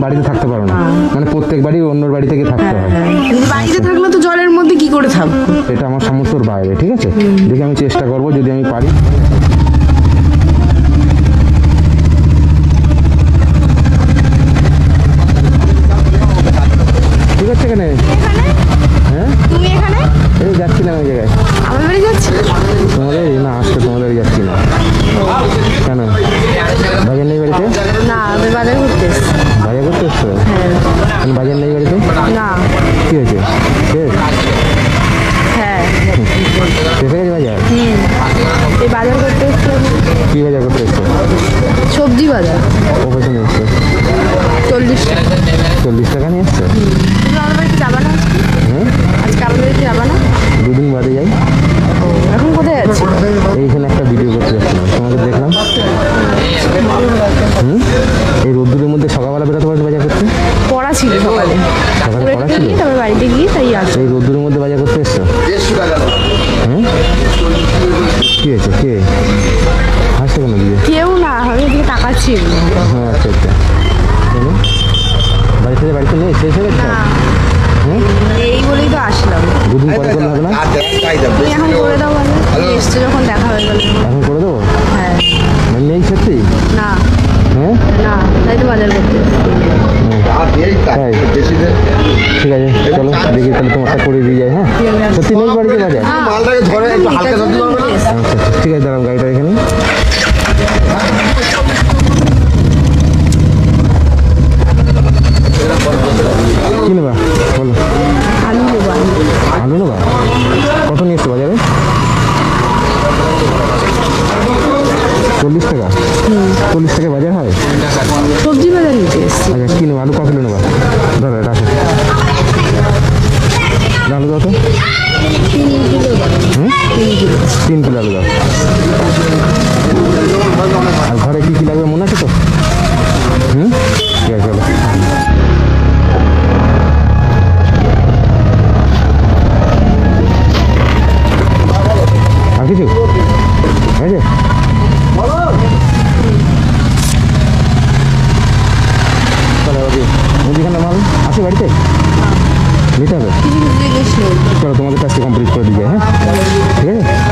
বাড়িতে থাকতে পারো না। মানে প্রত্যেক বাড়ি অন্যর বাড়ি থেকে থাকতে হয় কিন্তু বাড়িতে থাকলে তো জলের মধ্যে কি করে থাকব? এটা আমার সামর্থ্যর বাইরে ঠিক আছে? দেখি আমি চেষ্টা করব যদি আমি পারি। ঠিক আছে এখানে? হ্যাঁ? তুমি এখানে? এই যাচ্ছিলাম ওই জায়গায়। আমার বাড়ি যাচ্ছি? তোমাদের না আজকে তোমাদের যাচ্ছি না। কেন? বাজার নেই বাড়িতে? না আমি বাজার ঘুরতে বাজার করতে এসছো হ্যাঁ বাজার নেই বাড়িতে না কি হয়েছে শেষ হ্যাঁ শেষ হয়ে বাজার এই বাজার করতে এসেছি। কি বাজার করতে এসছো? সবজি বাজার। ও পেছনে এসছো চল্লিশ টাকা চল্লিশ টাকা নিয়ে এসছো আমার বাড়িতে যাবা না হ্যাঁ আজকে আমার বাড়িতে যাবা না দুদিন বাদে যাই এখন কোথায় আছি সকালে করে নিয়ে তারপর বাড়িতে গিয়ে তাই আসি এই রোদ্দুরের মধ্যে বাজার করতে এসছো? হুম? কি হয়েছে? কে? হাসছে কেন দিয়ে কেউ না আমি এদিকে তাকাচ্ছি। হ্যাঁ আচ্ছা আচ্ছা। বাড়ি থেকে বাড়িতে নেই শেষ হয়ে গেছে? এই বলেই তো আসলাম। দুদিন পরে করলে হবে না? তুমি এখন করে দাও বলে তুমি এসছো যখন দেখা হয়ে গেল। এখন করে দেবো? হ্যাঁ। মানে নেই সত্যি? না। হ্যাঁ? না তাই তো বাজার করতে তাই ঠিক আছে চলো দেখি তাহলে তোমারটা করে দিয়ে যায় হ্যাঁ? সত্যি নেই ধরতে পারবে না? আচ্ছা আচ্ছা ঠিক আছে দাঁড়ান গাড়িটা এখানে কি নেবা? বলো। আলু নেবা? কত নিয়ে এসছো বাজারে? চল্লিশ টাকা? চল্লিশ টাকা বাজার? তিন কিলো আলু দাও আর ঘরে কি কি লাগবে মনে আছে তো? হুম? চলো আর কিছু? হয়েছে মুদিখানা মাল? আছে বাড়িতে? নিতে হবে। তোমাদের কাজকে কমপ্লিট করে দিয়ে হ্যাঁ? ঠিক